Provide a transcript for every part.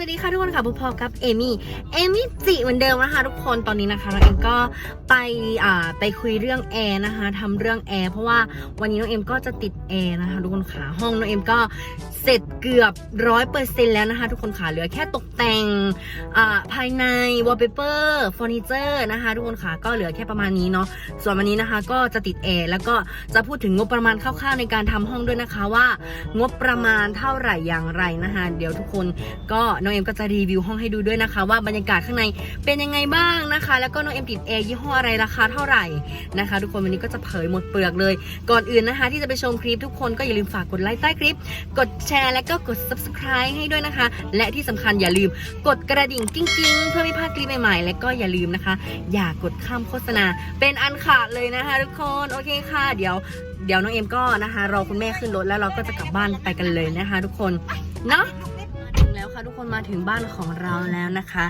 วัสดีค่ะทุกคนค่ะพอกับเอมี่ เอมี่จิเหมือนเดิมนะคะทุกคนตอนนี้นะคะน้องเอ็มก็ไปอ่าไปคุยเรื่องแอร์นะคะทำเรื่องแอร์เพราะว่าวันนี้น้องเอ็มก็จะติดแอร์นะคะทุกคนค่ะห้องน้องเอ็มก็เสร็จเกือบร้อยเปอร์เซ็นต์แล้วนะคะทุกคนค่ะเหลือแค่ตก แต่งภายในวอลเปเปอร์เฟอร์นิเจอร์นะคะ ทุกคนค่ะก็เหลือแค่ประมาณนี้เนาะส่วนวันนี้นะคะ ก็จะติดแอร์แล้วก็จะพูดถึงงบประมาณคร่าวๆในการทำห้องด้วยนะคะว่า งบประมาณเท่าไหร่อย่างไรนะคะเดี๋ยวทุกคนก็น้องเอ็มก็จะรีวิวห้องให้ดูด้วยนะคะ ว่าบรรยากาศข้างในเป็นยังไงบ้างนะคะ แล้วก็น้องเอ็มติดแอร์ยี่ห้ออะไรราคาเท่าไหร่นะคะ ทุกคนวันนี้ก็จะเผยหมดเปลือกเลย ก่อนอื่นนะคะ ที่จะไปชมคลิปทุกคนก็อย่าลืมฝากกดไลค์ใต้คลิป กดแชร์และก็กด subscribe ให้ด้วยนะคะ และที่สำคัญอย่าลืมกดกระดิ่งกิ้งๆ เพื่อไม่พลาดคลิปใหม่ๆ และก็อย่าลืมนะคะ อย่ากดข้ามโฆษณา เป็นอันขาดเลยนะคะทุกคนโอเคค่ะ เดี๋ยว เดี๋ยวน้องเอ็มก็นะคะรอคุณแม่ขึ้นรถแล้วเราก็จะกลับบ้านไปกันเลยนะคะ ทุกคนเนาะถึงแล้วค่ะทุกคนมาถึงบ้านของเราแล้วนะคะ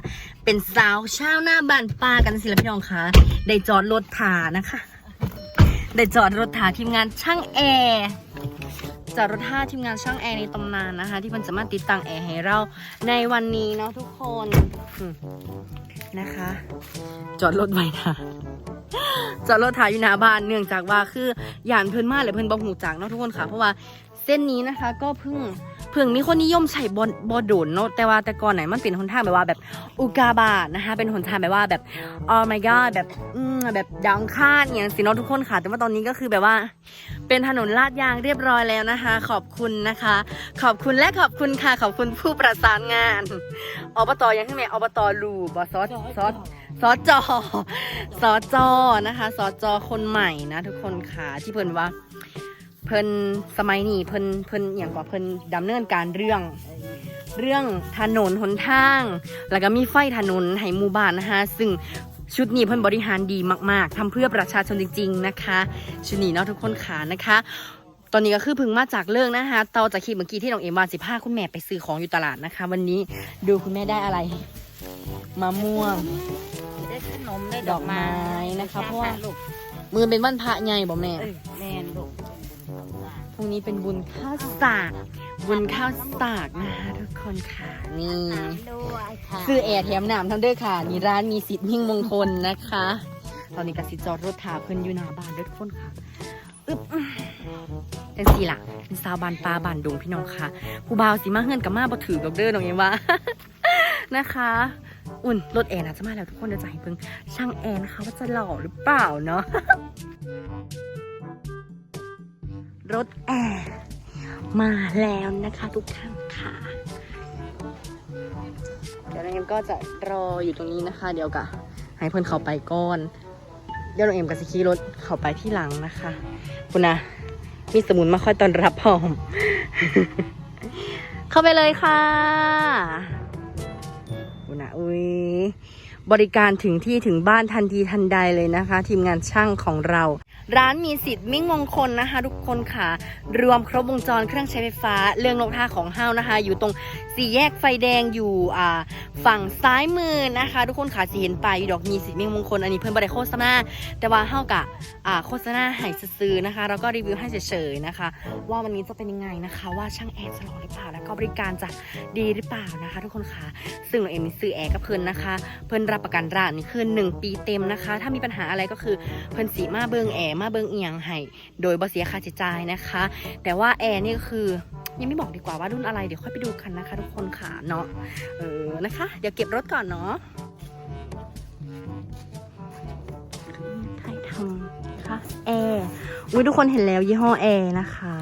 เป็นสาวชาวหน้าบ้านป้ากันสิละพี่น้องคะได้จอดรถถานะคะ ได้จอดรถถาทีมงานช่างแอร์ จอดรถท่าทีมงานช่างแอร์ในตำนานนะคะ ที่มันจะมารถติดตั้งแอร์ให้เราในวันนี้เนาะทุกคนนะคะ จอดรถไว้นะจอดรถถ่ายอยู่หน้าบ้านเนื่องจากว่าคือหยานเพิ่นมากเลยเพิ่นบอกหูจักเนาะทุกคนค่ะ เพราะว่าเส้นนี้นะคะ ก็เพิ่งเพิ่งมีคนนิยมใช้บนบอโดนเนาะแต่ว่าแต่ก่อนไหนมันเป็นหนทางแบบว่าแบบอุกาบาตนะคะ เป็นหนทางแบบว่าแบบ oh my god แบบอืมแบบดังคาดอย่างสิเนาะทุกคนค่ะ แต่ว่าตอนนี้ก็คือแบบว่า เป็นถนนลาดยางเรียบร้อยแล้วนะคะ ขอบคุณนะคะ ขอบคุณและขอบคุณค่ะ ขอบคุณผู้ประสานงานอบตยังขึ้นไหมอบตลูบอซอสซอสสจสจนะคะสจคนใหม่นะ ทุกคนค่ะที่เพิ่นว่า เพิ่นสมัยนี้เพิ่นเพิ่นอย่างกว่าเพิ่นดำเนินการเรื่องเรื่องถนนหนทาง แล้วก็มีไฟถนนให้หมู่บ้านนะคะซึ่ง ชุดนี้เพิ่นบริหารดีมาก ๆทำเพื่อประชาชนจริง ๆ นะคะ ชุดนี้เนาะทุกคนค่ะนะคะ ตอนนี้ก็คือเพึ่งมาจากเลิกนะคะต่อจากคลิปเมื่อกี้ที่น้องเอ็มวานสิพาคุณแม่ไปซื้อของอยู่ตลาดนะคะ วันนี้ดูคุณแม่ได้อะไรมะม่วง ได้ขนมได้ดอกไม้นะคะ เพราะว่าลูกมือเป็นวันพระใหญ่บ่แม่ เอ้ยแม่นลูก พรุ่งนี้เป็นบุญข้าวสาก บุญข้าวสากนะคะทุกคนค่ะ นี่ ด้วยค่ะซื้อแอร์แถมน้ำทั้งเด้อค่ะ นี่ร้านมีสิทธิ์มิ่งมงคลนะคะ ตอนนี้กสิจอดรถถาเพิ่นอยู่หน้าบ้านเด้อทุกคนค่ะอึ๊บจังสี่ล่ะเป็นสาวบานปลาบานดงพี่น้องค่ะ ผู้บ่าวสิมาเฮือนกับมาบ่ถือดอกเด้อน้องเอ็มว่า นะคะ อุ่นรถแอร์นะจะมาแล้วทุกคนเดี๋ยวจะให้เพิ่งช่างแอร์นะคะว่าจะหล่อหรือเปล่าเนาะ รถแอร์ มาแล้วนะคะทุกท่านค่ะ เดี๋ยวน้องเอ็มก็จะรออยู่ตรงนี้นะคะ เดี๋ยวกะให้เพื่อนเขาไปก่อน เดี๋ยวน้องเอ็มกับสิขี่รถเขาไปที่หลังนะคะ คุณนะมีสมุนมาคอยตอนรับพร้อม เข้าไปเลยค่ะคุณนะอุ้ยบริการถึงที่ถึงบ้านทันทีทันใดเลยนะคะ ทีมงานช่างของเรา ร้านมีสิทธิ์มิ่งมงคลนะคะ ทุกคนค่ะ รวมครบวงจรเครื่องใช้ไฟฟ้า เรื่องลงท่าของห้าวนะคะ อยู่ตรงสี่แยกไฟแดงอยู่อ่าฝั่งซ้ายมือนะคะ ทุกคนค่ะสิเห็นไปายอยู่ดอกมีสิทธิ์มิ่งมงคลอันนี้เพิ่นบริโฆษณาแต่ว่าห้าวกะอ่าโฆษณาให้ซื้อนะคะ แล้วก็รีวิวให้เฉยๆนะคะ ว่าวันนี้จะเป็นยังไงนะคะ ว่าช่างแอร์จะหล่อหรือเปล่าแล้วก็บริการจะดีหรือเปล่านะคะ ทุกคนค่ะ ซึ่งเราเอ็มมีซื้อแอร์กับเพิ่นนะคะ เพิ่นรับประกันร้านนี่คือ1ปีเต็มนะคะ ถ้ามีปัญหาอะไรก็คือเพิ่นสีมาเบิงแอร์มาเบิงเอียงให้โดยบเสียค่าใช้จ่ายนะคะ แต่ว่าแอร์นี่ก็คือยังไม่บอกดีกว่าว่ารุ่นอะไรเดี๋ยวค่อยไปดูกันนะคะ ทุกคนค่ะเนาะเออนะคะ เดี๋ยวเก็บรถก่อนเนาะถ่ายทำค่ะแอร์อุ้ยทุกคนเห็นแล้วยี่ห้อแอร์นะคะ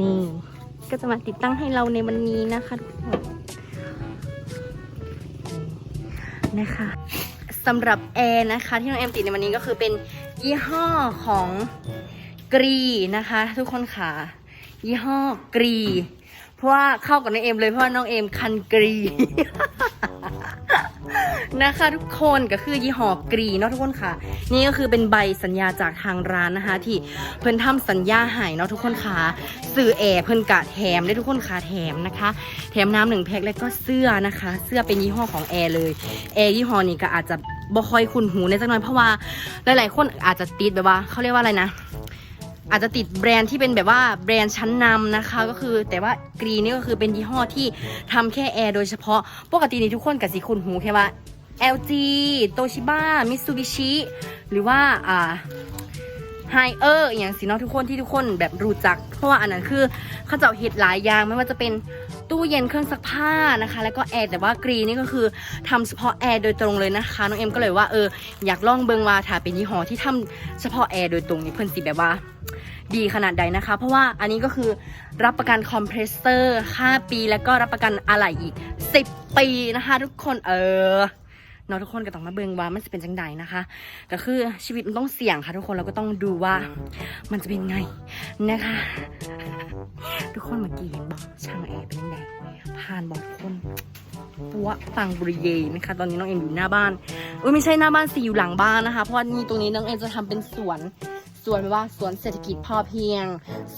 นี่ก็จะมาติดตั้งให้เราในวันนี้นะคะทุกคนนะคะ สำหรับแอร์นะคะ ที่น้องแอมติดในวันนี้ก็คือเป็นยี่ห้อของกรีนะคะ ทุกคนค่ะยี่ห้อกรี เพราะว่าเข้ากับน้องเอมเลยเพราะว่าน้องเอมคันกรี นะคะทุกคนก็คือยี่ห้อกรีเนาะทุกคนค่ะ นี่ก็คือเป็นใบสัญญาจากทางร้านนะคะ ที่เพิ่นทำสัญญาให้เนาะทุกคนค่ะสื่อแอร์เพิ่นกะแถมได้ทุกคนค่ะแถมนะคะ แถมน้ำหนึ่งแพ็คแล้วก็เสื้อนะคะ เสื้อเป็นยี่ห้อของแอร์เลยแอร์ยี่ห้อนี้ก็อาจจะ บ่ค่อยคุ้นหูในสักหน่อยเพราะว่าหลายๆ คนอาจจะติดแบบว่าเขาเรียกว่าอะไรนะ อาจจะติดแบรนด์ที่เป็นแบบว่าแบรนด์ชั้นนำนะคะ ก็คือแต่ว่ากรีนนี่ก็คือเป็นยี่ห้อที่ทำแค่แอร์โดยเฉพาะปกตินี่ทุกคนกับสีคุณหูแค่ว่า LG Toshiba Mitsubishi หรือว่าอ่า ไฮเออร์อย่างสิเนาะทุกคนที่ทุกคนแบบรู้จัก เพราะว่าอันนั้นคือเขาเจ้าเห็ดหลายอย่างไม่ว่าจะเป็นตู้เย็นเครื่องซักผ้านะคะ แล้วก็แอร์แต่ว่ากรีนนี่ก็คือทำเฉพาะแอร์โดยตรงเลยนะคะน้องเอ็มก็เลยว่าเอออยากลองเบิงว่าถ้าเป็นยี่ห้อที่ทำเฉพาะแอร์โดยตรงนี่เพิ่อนสิแบบว่าดีขนาดใดนะคะ เพราะว่าอันนี้ก็คือรับประกันคอมเพรสเซอร์ 5 ปี แล้วก็รับประกันอะไหล่อีก 10 ปีนะคะ ทุกคนเออ เนาะทุกคนก็ต้องมาเบิงว่ามันจะเป็นจังใดนะคะ ก็คือชีวิตมันต้องเสี่ยงค่ะ ทุกคนเราก็ต้องดูว่ามันจะเป็นไงนะคะ ทุกคนเมื่อกี้เห็นบอกช่างแอร์เป็นยังไงผ่านบอกทุกคนปัวปังบุริเยนะคะตอนนี้น้องเอ็มอยู่หน้าบ้านอุ้ยไม่ใช่หน้าบ้านสิอยู่หลังบ้านนะคะ เพราะว่านี่ตรงนี้น้องเอ็มจะทำเป็นสวนสวนแบบว่าสวนเศรษฐกิจพอเพียง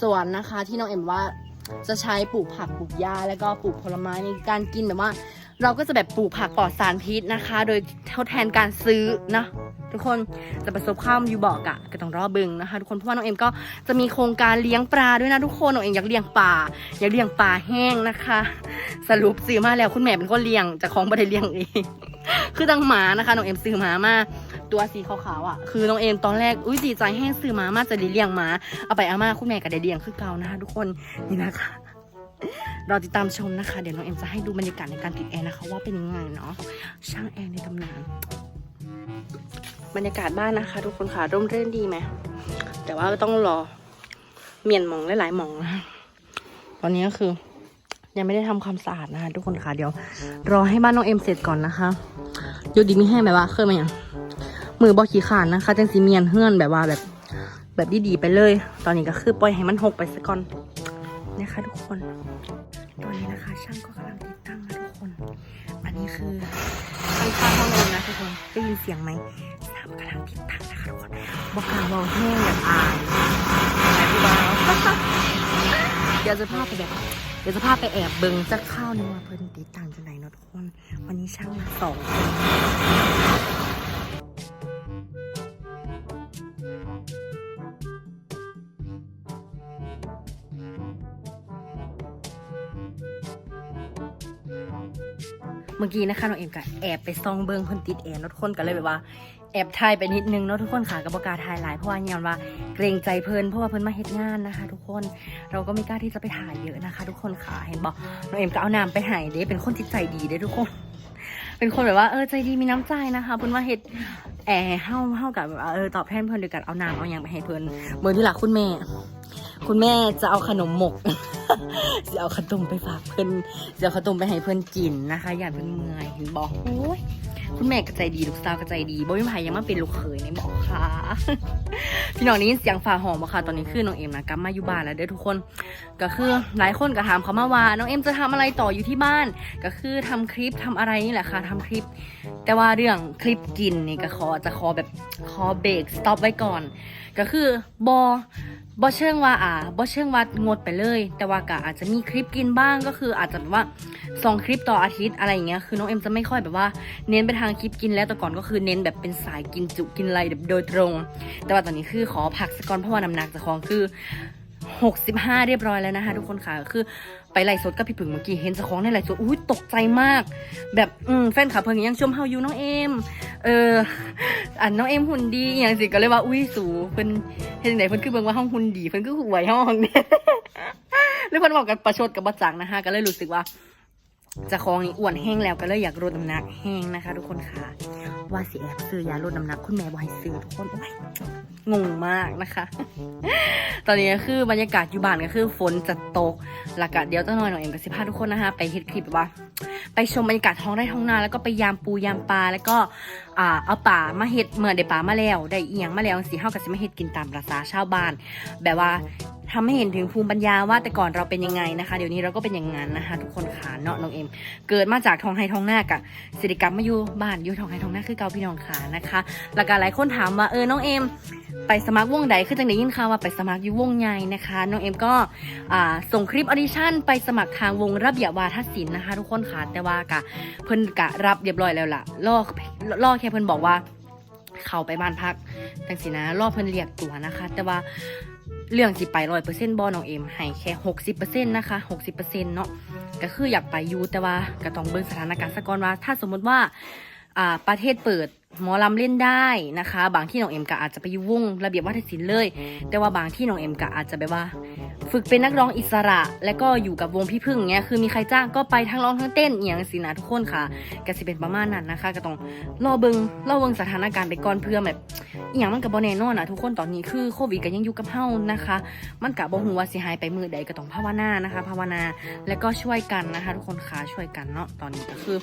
สวนนะคะ ที่น้องเอ็มว่าจะใช้ปลูกผักปลูกหญ้าแล้วก็ปลูกผลไม้ในการกินแบบว่า เราก็จะแบบปลูกผักปลอดสารพิษนะคะ โดยทดแทนการซื้อนะทุกคนจะประสบความอยู่บอกอะก็ต้องรอบึงนะคะ ทุกคนเพราะว่าน้องเอ็มก็จะมีโครงการเลี้ยงปลาด้วยนะทุกคนน้องเอ็มอยากเลี้ยงปลาอยากเลี้ยงปลาแห้งนะคะ สรุปซื้อมาแล้วคุณแม่เป็นคนเลี้ยงจากของไม่ได้เลี้ยงเองคือดังหมานะคะน้องเอ็มซื้อหมามาตัวสีขาวๆอะคือน้องเอ็มตอนแรกอุ้ยดีใจแห้งซื้อหมามาจะได้เลี้ยงหมาเอาไปเอามาคุณแม่ก็ได้เลี้ยงคือเก่านะคะทุกคนนี่นะคะ เราติดตามชมนะคะ เดี๋ยวน้องเอ็มจะให้ดูบรรยากาศในการติดแอร์นะคะ ว่าเป็นยังไงเนาะช่างแอร์ในตำนานบรรยากาศบ้านนะคะ ทุกคนค่ะร่มรื่นดีไหมแต่ว่าต้องรอเมียนมองหลายๆมองนะตอนนี้ก็คือ ยังไม่ได้ทำความสะอาดนะคะ ทุกคนค่ะเดี๋ยว รอให้บ้านน้องเอ็มเสร็จก่อนนะคะยูดีม่แห้งแบบว่าเคยมาอย่างมือบอขี้ขานนะคะจังสีเมียนเฮือนแบบว่าแบบ แบบดีๆไปเลย ตอนนี้ก็คือปล่อยให้มันหกไปซะก่อนนะคะทุกคน ตอนนี้นะคะ ช่างก็กำลังติดตั้งนะทุกคน อันนี้คือช่างข้างห้องนอนนะทุกคนได้ยินเสียงไหมช่างกำลังติดตั้งนะคะทุกคนบอกกล่าวบอกแห้งแบบอายแอบดูบ้าเดี๋ยวจะพาไปแบบเดี๋ยวจะพาไปแอบเบิงสักข้าวนึงว่าเพิ่นติดตั้งจังไหนเนาะทุกคน วันนี้ช่างมาสองคน เมื่อกี้นะคะน้องเอ็มก็แอบไปซองเบิงเพิ่นติดแอร์นทุกคนก็เลยแบบว่าแอบถ่ายไปนิดนึงเนาะทุกคนค่ะกับบกล้าถ่ายหลายเพราะว่าย้อนว่าเกรงใจเพิ่นเพราะว่าเพิ่นมาเฮ็ดงานนะคะ ทุกคนเราก็ไม่กล้าที่จะไปถ่ายเยอะนะคะ ทุกคนค่ะเห็นบอกน้องเอ็มก็เอาน้ำไปให้เด้เป็นคนจิตใจดีเด้ทุกคน เป็นคนแบบว่าเออใจดีมีน้ำใจนะคะเพิ่นว่าเฮ็ดแอร์เฮาเฮากับแบบว่าเออตอบแทนเพิ่นโดยการเอาน้ำเอาหยังไปให้เพิ่นเมื่อที่หลักคุณแม่ คุณแม่จะเอาขนมหมก จะเอาขนมไปฝากเพิ่อนจะเอาขนมไปให้เพิ่อนกินนะคะ อย่าเพิ่นเมื่อยเห็นบอกโอ้ยคุณแม่ก็ใจดีลูกสาวก็ใจดีบ่มีไผยังมาเป็นลูกเขยในบอกค่ะ พี่น้องนี้เสียงฝ่าหอมบ่ค่ะตอนนี้คือน้องเอ็มนะกลับมาอยู่บ้านแล้วเด้อทุกคนก็คือหลายคนก็ถามเขามาว่าน้องเอ็มจะทำอะไรต่ออยู่ที่บ้าน ก็คือทำคลิปทำอะไรนี่แหละค่ะทำคลิป แต่ว่าเรื่องคลิปกินนี่ก็ขอจะขอแบบขอเบรกสต็อปไว้ก่อน ก็คือบอบอเชิงว่าอ่าบอเชิงว่างดไปเลย แต่ว่าก็อาจจะมีคลิปกินบ้างก็คืออาจจะแบบว่าสองคลิปต่ออาทิตย์อะไรอย่างเงี้ยคือน้องเอ็มจะไม่ค่อยแบบว่าเน้นไปทางคลิปกินแล้วแต่ก่อนก็คือเน้นแบบเป็นสายกินจุกินอะไรแบบโดยตรง แต่ว่าตอนนี้คือขอพักสักก่อนเพราะว่าน้ำหนักจะของคือ 65 เรียบร้อยแล้วนะคะทุกคนค่ะคือ ไปไล่สดกับพี่ผึ่งเมื่อกี้เห็นสะของในไล่สดอุ้ยตกใจมาก แบบอืมแฟนขับเพิ่งยังชมเฮาอยู่น้องเอมเอออันน้องเอมหุ่นดีอย่างสิก็เลยว่าอุ้ยสูเพิ่นเห็นไหนเพิ่นคือเบิ่งว่าห้องหุ่นดีเพิ่นคือหวยห้องเนี่ยแล้วเพิ่นบอกกันประชดกับบัจังนะคะก็เลยรู้สึกว่า จะคองนี่อ้วนแห้งแล้วก็เลยอยากลดน้ำหนักแห้งนะคะ ทุกคนค่ะ ว่าสิแอบซื้อยาลดน้ำหนักคุณแม่บอกให้ซื้อทุกคนโอ้ยงงมากนะคะ ตอนนี้ก็คือบรรยากาศอยู่บ้านก็คือฝนจะตกหลักกะเดี๋ยวจะหน่อยหน่อยเอ็มกับสิพาทุกคนนะคะไปเฮ็ดคลิปแบบว่า ไปชมบรรยากาศท้องไร่ท้องนาแล้วก็ไปยามปูยามปลาแล้วก็เอาป่ามาเฮ็ดเมื่อได้ป่ามาแล้ว ได้เอียงมาแล้วสิเฮาก็สิมาเฮ็ดกินตามประสาชาวบ้าน แบบว่าทำให้เห็นถึงภูมิปัญญาว่าแต่ก่อนเราเป็นยังไงนะคะ เดี๋ยวนี้เราก็เป็นอย่างนั้นนะคะ ทุกคนค่ะเนาะน้องเอ็ม เกิดมาจากทองไห้ท้องนากะสิริกรรมมาอยู่บ้านอยู่ทองไห้ท้องนาคือเกาพี่น้องขานะคะแล้วก็หลายคนถามว่าเออน้องเอ็มไปสมัครวงใดคือจังได้ยินข่าวว่าไปสมัครอยู่วงใหญ่นะคะน้องเอ็มก็ส่งคลิปออดิชั่นไปสมัครทางวงระเบียบวาทศิลป์นะคะ ทุกคนค่ะแต่ว่ากะเพิ่นกะรับเรียบร้อยแล้วล่ะรอรอแค่เพิ่นบอกว่า เขาไปบ้านพักจังสินะรอเพิ่นเรียกตัวนะคะ แต่ว่า เรื่องสิไปร้อยเปอร์เซ็นต์บอน้องเอ็มให้แค่หกสิบเปอร์เซ็นต์นะคะหกสิบเปอร์เซ็นต์เนาะก็คืออยากไปอยู่แต่ว่าก็ต้องเบิ่งสถานการณ์สะก่อนว่า ถ้าสมมติว่าอ่าประเทศเปิด หมอลำเล่นได้นะคะ บางที่น้องเอ็มก็อาจจะไปอยู่วงระเบียบวัฒนศิลป์เลย แต่ว่าบางที่น้องเอ็มก็อาจจะแบบว่า ฝึกเป็นนักร้องอิสระ แล้วก็อยู่กับวงพี่พึ่งเงี้ยคือมีใครจ้างก็ไปทั้งร้องทั้งเต้นอหย่างสินะทุกคนค่ะก็สิเป็นประมาณนั้นนะคะ ก็ต้องรอเบิงรอเบิงสถานการณ์ไปก่อนเพื่อแบบอหย่างมันกับบอแน่นอนนะทุกคนตอนนี้คือโควิดก็ยังอยู่กับเฮานะคะ มันกับ่ฮู้ว่าสิหายไปมือใดก็ต้องภาวนานะคะ ภาวนาแล้วก็ช่วยกันนะคะ ทุกคนค่ะช่วยกันเนาะตอนนี้ก็คือ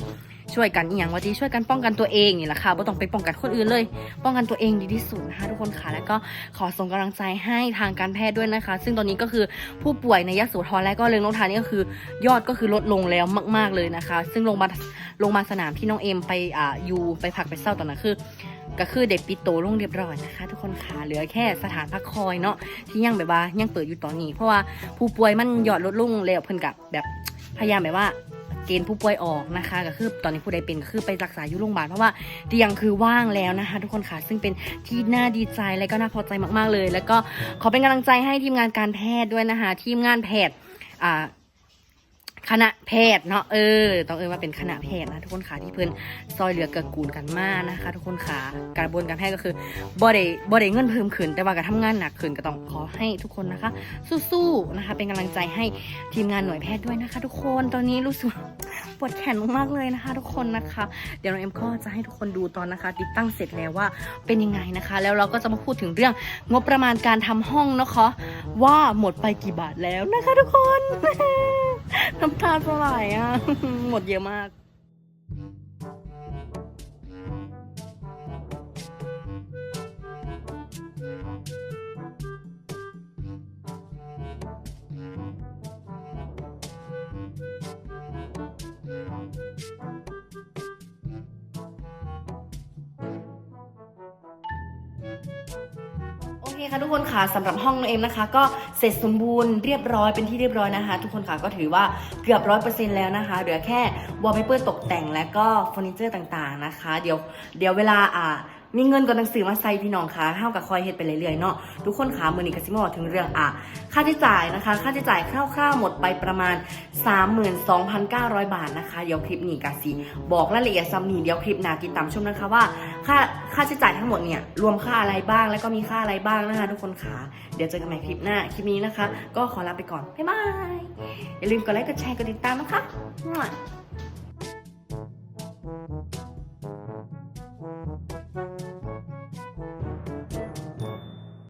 ช่วยกันอีหยังว่าที่ช่วยกันป้องกันตัวเองนี่แหละค่ะบ่ต้องไปป้องกันคนอื่นเลย ป้องกันตัวเองดีที่สุดนะคะทุกคนค่ะแล้วก็ขอส่งกำลังใจให้ทางการแพทย์ด้วยนะคะ ซึ่งตอนนี้ก็คือผู้ป่วยในยโสธรและก็เรืองนกทานี่ก็คือ ยอดก็คือลดลงแล้วมาก ๆเลยนะคะ ซึ่งโรงพยาลงพยาสนามที่น้องเอ็มไปอ่าอยู่ไปพักไปเศร้าตอนนั้นคือก็คือเด็กปิดโตลงเรียบร้อยนะคะ ทุกคนค่ะเหลือแค่สถานพักคอยเนาะที่ยังแบบว่ายังเปิดอยู่ตอนนี้ เพราะว่าผู้ป่วยมันยอดลดลงแล้วเพิ่นกับแบบพยายามแบบว่า เกณฑ์ผู้ป่วยออกนะคะ ก็คือตอนนี้ผู้ใดเป็นก็คือไปรักษาอยู่โรงพยาบาลเพราะว่าเตียงคือว่างแล้วนะคะ ทุกคนค่ะซึ่งเป็นที่น่าดีใจและก็น่าพอใจมากๆเลย แล้วก็ขอเป็นกำลังใจให้ทีมงานการแพทย์ด้วยนะคะทีมงานแพทย์อ่า คณะแพทย์เนาะเออ ต้องเอ่ยว่าเป็นคณะแพทย์นะทุกคนค่ะที่เพื่อนซอยเหลือเกือกูลกันมากนะคะ ทุกคนค่ะกระบวนการแพทย์ก็คือบ่ได้บ่ได้เงินเพิ่มขึ้นแต่ว่าการทำงานหนักขึ้นก็ต้องขอให้ทุกคนนะคะ สู้ๆนะคะ เป็นกำลังใจให้ทีมงานหน่วยแพทย์ด้วยนะคะ ทุกคนตอนนี้รู้สึกปวดแขนมากๆเลยนะคะ ทุกคนนะคะ เดี๋ยวน้องเอ็มก็จะให้ทุกคนดูตอนนะคะ ติดตั้งเสร็จแล้วว่าเป็นยังไงนะคะ แล้วเราก็จะมาพูดถึงเรื่องงบประมาณการทำห้องนะคะ ว่าหมดไปกี่บาทแล้วนะคะ ทุกคนน้ำตาจะไหลอะ หมดเยอะมาก เคค่ะทุกคนค่ะสำหรับห้องน้องเอ็มนะคะ ก็เสร็จสมบูรณ์เรียบร้อยเป็นที่เรียบร้อยนะคะ ทุกคนค่ะก็ถือว่าเกือบร้อยเปอร์เซ็นต์แล้วนะคะเหลือแค่วอลเปเปอร์ตกแต่งและก็เฟอร์นิเจอร์ต่างๆนะคะ เดี๋ยวเดี๋ยวเวลาอ่า มีเงินกับหนังสือมาใส่พี่น้องคะเท่ากับคอยเฮ็ดไปเรื่อยๆเนาะทุกคนค่ะมือนี้กสิมาบอกถึงเรื่องอะค่าใช้จ่ายนะคะ ค่าใช้จ่ายคร่าวๆหมดไปประมาณ 32,900 บาทนะคะ เดี๋ยวคลิปนี้กสิบอกรายละเอียดซ้ำนี้เดี๋ยวคลิปหน้าติดตามชมนะคะว่าค่าค่าใช้จ่ายทั้งหมดเนี่ยรวมค่าอะไรบ้างแล้วก็มีค่าอะไรบ้างนะคะ ทุกคนค่ะเดี๋ยวเจอกันใหม่คลิปหน้าคลิปนี้นะคะ ก็ขอลาไปก่อนบ๊ายบายอย่าลืมกดไลค์กดแชร์กดติดตามนะคะ